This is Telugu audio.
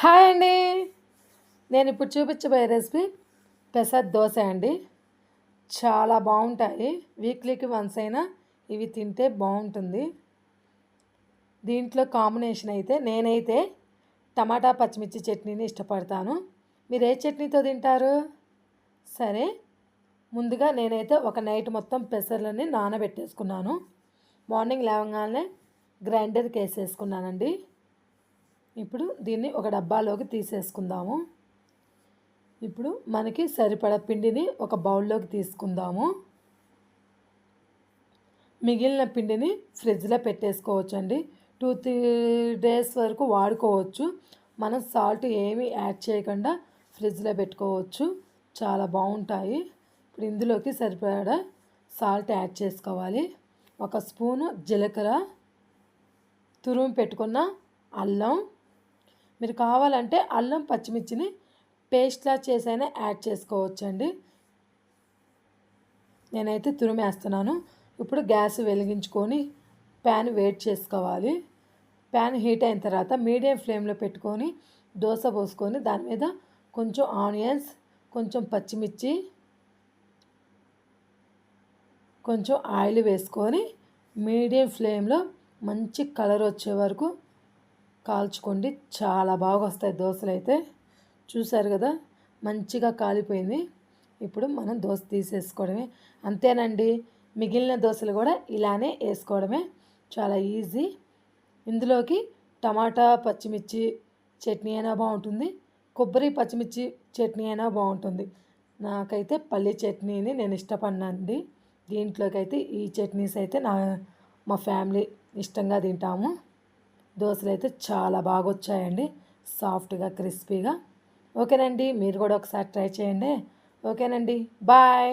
హాయ్ అండి. నేను ఇప్పుడు చూపించబోయే రెసిపీ పెసర్ దోశ అండి. చాలా బాగుంటాయి. వీక్లీకి వన్స్ అయినా ఇవి తింటే బాగుంటుంది. దీంట్లో కాంబినేషన్ అయితే నేనైతే టమాటా పచ్చిమిర్చి చట్నీని ఇష్టపడతాను. మీరు ఏ చట్నీతో తింటారు? సరే. ముందుగా నేనైతే ఒక నైట్ మొత్తం పెసర్లని నానబెట్టేసుకున్నాను. మార్నింగ్ లేవగానే గ్రైండర్కి వేసేసుకున్నానండి. ఇప్పుడు దీన్ని ఒక డబ్బాలోకి తీసేసుకుందాము. ఇప్పుడు మనకి సరిపడ పిండిని ఒక బౌల్లోకి తీసుకుందాము. మిగిలిన పిండిని ఫ్రిడ్జ్లో పెట్టేసుకోవచ్చండి. టూ త్రీ డేస్ వరకు వాడుకోవచ్చు. మనం సాల్ట్ ఏమీ యాడ్ చేయకుండా ఫ్రిడ్జ్లో పెట్టుకోవచ్చు. చాలా బాగుంటాయి. ఇప్పుడు ఇందులోకి సరిపడా సాల్ట్ యాడ్ చేసుకోవాలి. ఒక స్పూను జీలకర్ర తురుము పెట్టుకున్న అల్లం మీరు కావాలంటే అల్లం పచ్చిమిర్చిని పేస్ట్లా చేసైనా యాడ్ చేసుకోవచ్చండి. నేనైతే తురిమేస్తున్నాను. ఇప్పుడు గ్యాస్ వెలిగించుకొని ప్యాన్ వేట్ చేసుకోవాలి. ప్యాన్ హీట్ అయిన తర్వాత మీడియం ఫ్లేమ్లో పెట్టుకొని దోశ పోసుకొని దాని మీద కొంచెం ఆనియన్స్ కొంచెం పచ్చిమిర్చి కొంచెం ఆయిల్ వేసుకొని మీడియం ఫ్లేమ్లో మంచి కలర్ వచ్చే వరకు కాల్చుకోండి. చాలా బాగా వస్తాయి దోశలు అయితే చూసారు కదా? మంచిగా కాలిపోయింది. ఇప్పుడు మనం దోశ తీసేసుకోవడమే. అంతేనండి. మిగిలిన దోశలు కూడా ఇలానే వేసుకోవడమే. చాలా ఈజీ. ఇందులోకి టమాటా పచ్చిమిర్చి చట్నీ అయినా బాగుంటుంది. కొబ్బరి పచ్చిమిర్చి చట్నీ అయినా బాగుంటుంది. నాకైతే పల్లి చట్నీని నేను ఇష్టపడినండి. దీంట్లోకి అయితే ఈ చట్నీస్ అయితే నా మా ఫ్యామిలీ ఇష్టంగా తింటాము. దోశలు అయితే చాలా బాగా వచ్చాయండి సాఫ్ట్గా క్రిస్పీగా. ఓకేనండి మీరు కూడా ఒకసారి ట్రై చేయండి. ఓకేనండి బాయ్.